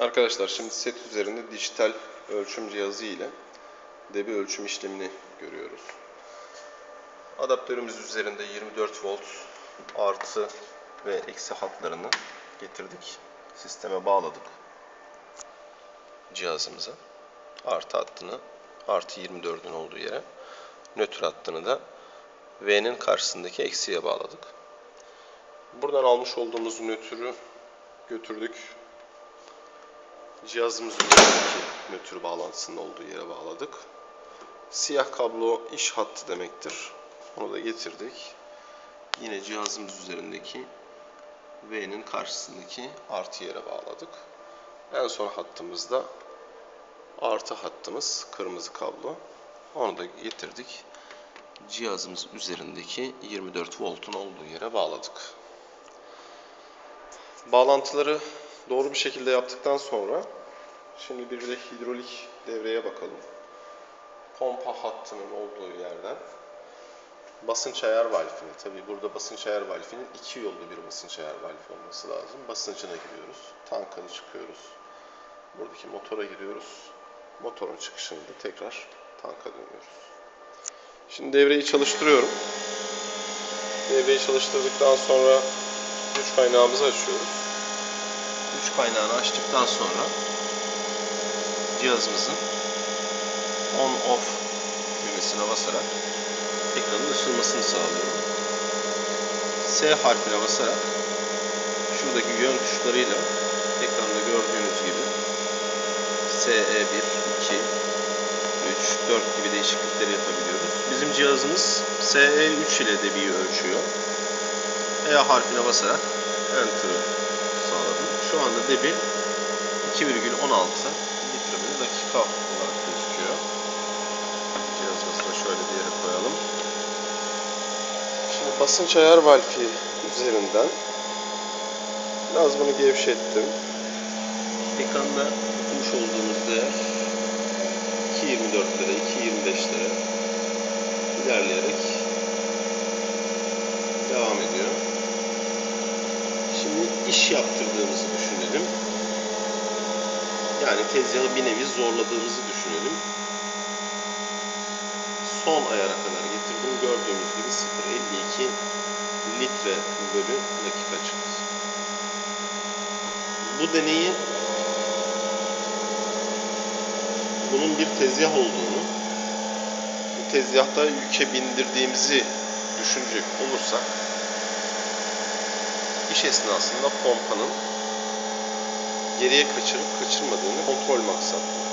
Arkadaşlar şimdi set üzerinde dijital ölçüm cihazı ile debi ölçüm işlemini görüyoruz. Adaptörümüz üzerinde 24 volt artı ve eksi hatlarını getirdik. Sisteme bağladık cihazımıza. Artı hattını artı 24'ün olduğu yere nötr hattını da V'nin karşısındaki eksiye bağladık. Buradan almış olduğumuz nötrü götürdük. Cihazımızın üzerindeki nötr bağlantısının olduğu yere bağladık. Siyah kablo iş hattı demektir. Onu da getirdik. Yine cihazımız üzerindeki V'nin karşısındaki artı yere bağladık. En son hattımızda artı hattımız kırmızı kablo. Onu da getirdik. Cihazımız üzerindeki 24 voltun olduğu yere bağladık. Bağlantıları doğru bir şekilde yaptıktan sonra şimdi bir de hidrolik devreye bakalım. Pompa hattının olduğu yerden basınç ayar valfine, tabi burada basınç ayar valfinin iki yollu bir basınç ayar valfi olması lazım. Basıncına giriyoruz, tankını çıkıyoruz. Buradaki motora giriyoruz. Motorun çıkışında tekrar tanka dönüyoruz. Şimdi devreyi çalıştırıyorum. Devreyi çalıştırdıktan sonra güç kaynağımızı açıyoruz. Güç kaynağını açtıktan sonra cihazımızın on off düğmesine basarak ekranın ısınmasını sağlıyorum. S harfine basarak şuradaki yön tuşlarıyla ekranda gördüğünüz gibi SE1, 2, 3, 4 gibi değişiklikleri yapabiliyoruz. Bizim cihazımız SE3 ile debiyi ölçüyor. E harfine basarak Enter'ı sağladım. Şu anda debi 2,16 dakika olarak gözüküyor. Da şöyle bir yere koyalım. Şimdi basınç ayar valfi üzerinden biraz bunu gevşettim. Ekranda okumuş olduğumuz değer 2.24'lere, 2.25'lere ilerleyerek devam ediyor. Şimdi iş yaptırdığımızı düşünelim. Yani tezgahı bir nevi zorladığımızı düşünelim. Son ayara kadar getirdim. Gördüğünüz gibi 0.52 litre bölü dakika çıktı. Bu deneyi bunun bir tezgah olduğunu, bu tezgahta yüke bindirdiğimizi düşünecek olursak iş esnasında pompanın geriye kaçırıp kaçırmadığını kontrol maksatlı